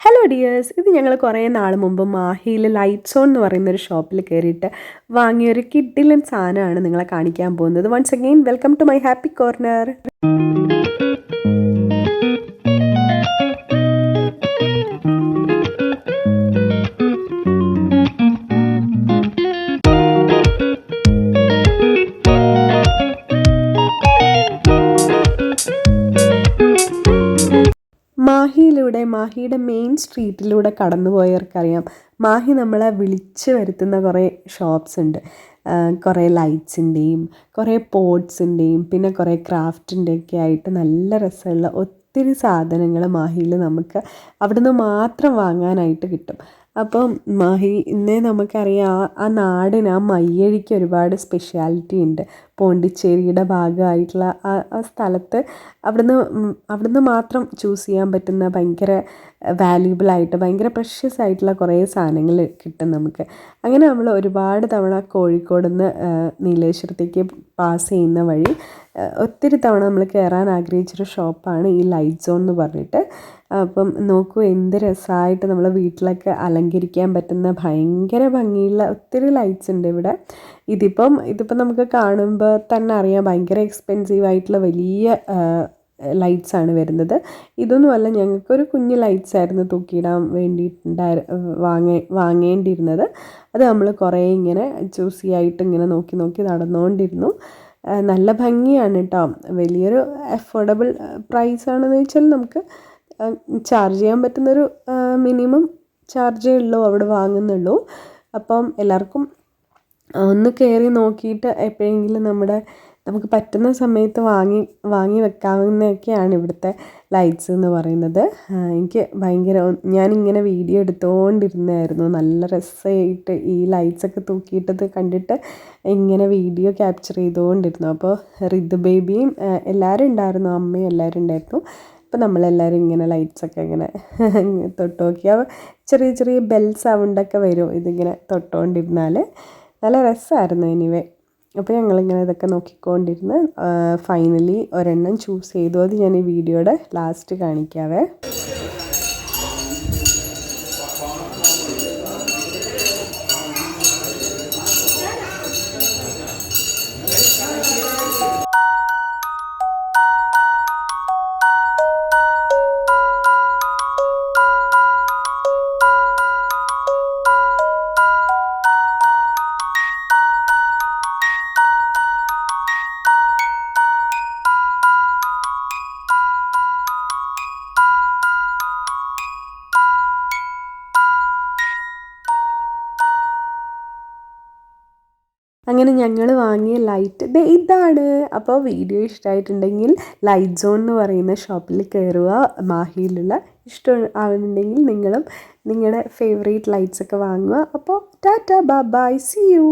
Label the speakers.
Speaker 1: Hello dears ഇത് ഞങ്ങൾ കുറേ നാൾ മുമ്പ് മാഹിയിൽ ലൈറ്റ് സോൺ എന്ന് പറയുന്ന ഒരു ഷോപ്പിൽ കയറിയിട്ട് വാങ്ങിയൊരു കിഡിലൻ സാധനമാണ് നിങ്ങളെ കാണിക്കാൻ പോകുന്നത്. Once again welcome to my happy corner മാഹിയിലൂടെ മാഹിയുടെ മെയിൻ സ്ട്രീറ്റിലൂടെ കടന്നു പോയവർക്കറിയാം മാഹി നമ്മളെ വിളിച്ച് വരുത്തുന്ന കുറേ ഷോപ്സ് ഉണ്ട്. കുറേ ലൈറ്റ്സിന്റെയും കുറേ പോട്ട്സിന്റെയും പിന്നെ കുറേ ക്രാഫ്റ്റിന്റെയൊക്കെ ആയിട്ട് നല്ല രസമുള്ള ഒത്തിരി സാധനങ്ങൾ മാഹിയിൽ നമുക്ക് അവിടുന്ന് മാത്രം വാങ്ങാനായിട്ട് കിട്ടും. അപ്പം മഹി ഇന്നേ നമുക്കറിയാം ആ- നാടിന് ആ മയ്യഴിക്ക് ഒരുപാട് സ്പെഷ്യാലിറ്റി ഉണ്ട്. പോണ്ടിച്ചേരിയുടെ ഭാഗമായിട്ടുള്ള ആ ആ സ്ഥലത്ത് അവിടുന്ന് അവിടുന്ന് മാത്രം ചൂസ് ചെയ്യാൻ പറ്റുന്ന ഭയങ്കര വാല്യൂബിൾ ആയിട്ട് ഭയങ്കര പ്രഷ്യസ് ആയിട്ടുള്ള കുറേ സാധനങ്ങൾ കിട്ടും നമുക്ക്. അങ്ങനെ നമ്മൾ ഒരുപാട് തവണ കോഴിക്കോട് നിന്ന് നീലേശ്വരത്തേക്ക് പാസ് ചെയ്യുന്ന വഴി ഒത്തിരി തവണ നമ്മൾ കയറാൻ ആഗ്രഹിച്ചൊരു ഷോപ്പാണ് ഈ ലൈറ്റ് സോൺ എന്ന് പറഞ്ഞിട്ട്. അപ്പം നോക്കൂ എന്ത് രസമായിട്ട് നമ്മൾ വീട്ടിലൊക്കെ അലങ്കരിക്കാൻ പറ്റുന്ന ഭയങ്കര ഭംഗിയുള്ള ഒത്തിരി ലൈറ്റ്സ് ഉണ്ട് ഇവിടെ. ഇതിപ്പം ഇതിപ്പം നമുക്ക് കാണുമ്പോൾ തന്നെ അറിയാം ഭയങ്കര എക്സ്പെൻസീവ് ആയിട്ടുള്ള വലിയ ലൈറ്റ്സ് ആണ് വരുന്നത്. ഇതൊന്നുമല്ല ഞങ്ങൾക്കൊരു കുഞ്ഞ് ലൈറ്റ്സ് ആയിരുന്നു തൂക്കിയിടാൻ വേണ്ടിയിട്ടുണ്ടായി വാങ്ങേ വാങ്ങേണ്ടിയിരുന്നത്. അത് നമ്മൾ കുറേ ഇങ്ങനെ ചൂസിയായിട്ട് ഇങ്ങനെ നോക്കി നോക്കി നടന്നുകൊണ്ടിരുന്നു. നല്ല ഭംഗിയാണ് കേട്ടോ വലിയൊരു അഫോർഡബിൾ പ്രൈസ് ആണെന്ന് വെച്ചാൽ നമുക്ക് ചാർജ് ചെയ്യാൻ പറ്റുന്നൊരു മിനിമം ചാർജേ ഉള്ളൂ അവിടെ വാങ്ങുന്നുള്ളൂ. അപ്പം എല്ലാവർക്കും ഒന്ന് കയറി നോക്കിയിട്ട് എപ്പോഴെങ്കിലും നമ്മുടെ നമുക്ക് പറ്റുന്ന സമയത്ത് വാങ്ങി വാങ്ങി വെക്കാവുന്നതൊക്കെയാണ് ഇവിടുത്തെ ലൈറ്റ്സ് എന്ന് പറയുന്നത്. എനിക്ക് ഭയങ്കര ഞാനിങ്ങനെ വീഡിയോ എടുത്തുകൊണ്ടിരുന്നായിരുന്നു നല്ല രസമായിട്ട് ഈ ലൈറ്റ്സൊക്കെ തൂക്കിയിട്ടത് കണ്ടിട്ട് ഇങ്ങനെ വീഡിയോ ക്യാപ്ചർ ചെയ്തുകൊണ്ടിരുന്നു അപ്പോൾ റിദ് ബേബിയും എല്ലാവരും ഉണ്ടായിരുന്നു. അമ്മയും എല്ലാവരും ഉണ്ടായിരുന്നു. അപ്പോൾ നമ്മളെല്ലാവരും ഇങ്ങനെ ലൈറ്റ്സൊക്കെ ഇങ്ങനെ തൊട്ട് നോക്കിയാൽ ചെറിയ ചെറിയ ബെൽ സൗണ്ടൊക്കെ വരും ഇതിങ്ങനെ തൊട്ടുകൊണ്ടിരുന്നാൽ നല്ല രസമായിരുന്നു എനിവേ അപ്പോൾ ഞങ്ങളിങ്ങനെ ഇതൊക്കെ നോക്കിക്കൊണ്ടിരുന്ന് ഫൈനലി ഒരെണ്ണം ചൂസ് ചെയ്തു. അത് ഞാൻ ഈ വീഡിയോയുടെ ലാസ്റ്റ് കാണിക്കാവേ. അങ്ങനെ ഞങ്ങൾ വാങ്ങിയ ലൈറ്റ് ദേ ഇതാണ്. അപ്പോൾ വീഡിയോ ഇഷ്ടമായിട്ടുണ്ടെങ്കിൽ ലൈറ്റ് സോൺ എന്ന് പറയുന്ന ഷോപ്പിൽ കയറുക മാഹിയിലുള്ള ഇഷ്ടം ആവുന്നുണ്ടെങ്കിൽ നിങ്ങളും നിങ്ങളുടെ ഫേവറേറ്റ് ലൈറ്റ്സ് ഒക്കെ വാങ്ങുക. അപ്പോൾ ടാറ്റ ബൈ സി യു.